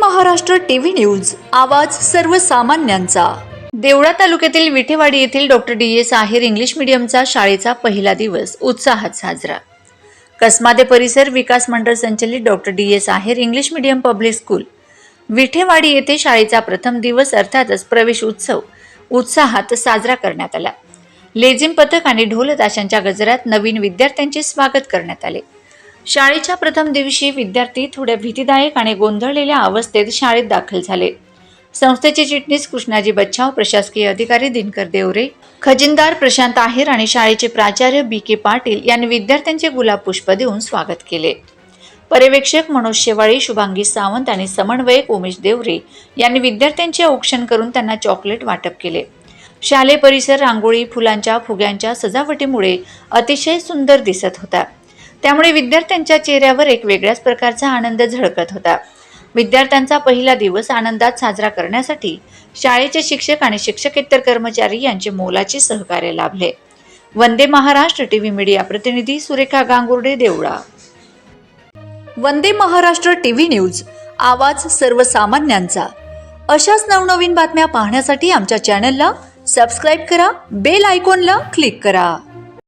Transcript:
Maharashtra TV news आवाज सर्वसामान्यांचा. देवळा तालुक्यातील विठेवाडी येथील doctor D S Aher English मीडियमचा शाळेचा पहिला दिवस उत्साहात साजरा. कसमादे परिसर विकास मंडळ संचलित doctor D S Aher English medium public school. Vithewadi येथे शाळेचा प्रथम दिवस अर्थातच प्रवेश उत्सव उत्साहात साजरा करण्यात आला. लेझिम पथक आणि ढोल ताशांच्या गजरात नवीन विद्यार्थ्यांचे स्वागत करण्यात आले. शाळेच्या प्रथम दिवशी विद्यार्थी थोड्या भीतीदायक आणि गोंधळलेल्या अवस्थेत शाळेत दाखल झाले. संस्थेचे चिटणीस कृष्णाजी बच्छाव प्रशासकीय अधिकारी दिनकर देवरे खजिनदार प्रशांत आहेर आणि शाळेचे प्राचार्य बी के पाटील यांनी विद्यार्थ्यांचे गुलाब पुष्प देऊन स्वागत केले. पर्यवेक्षक मनोज शेवाळी शुभांगी सावंत आणि समन्वयक उमेश देवरे यांनी विद्यार्थ्यांचे औक्षण करून त्यांना चॉकलेट वाटप केले. शालेय परिसर रांगोळी फुलांच्या फुग्यांच्या सजावटीमुळे अतिशय सुंदर दिसत होता. त्यामुळे विद्यार्थ्यांच्या चेहऱ्यावर एक वेगळ्याच प्रकारचा आनंद झळकत होता. विद्यार्थ्यांचा पहिला दिवस आनंदात साजरा करण्यासाठी शाळेचे शिक्षक आणि शिक्षकेतर कर्मचारी यांचे मोलाचे सहकार्य लाभले. वंदे महाराष्ट्र टीव्ही मीडिया प्रतिनिधी सुरेखा गांगुर्डे देवळा. वंदे महाराष्ट्र टीव्ही न्यूज आवाज सर्वसामान्यांचा. अशाच नवनवीन बातम्या पाहण्यासाठी आमच्या चॅनलला सबस्क्राईब करा बेल आयकॉनला क्लिक करा.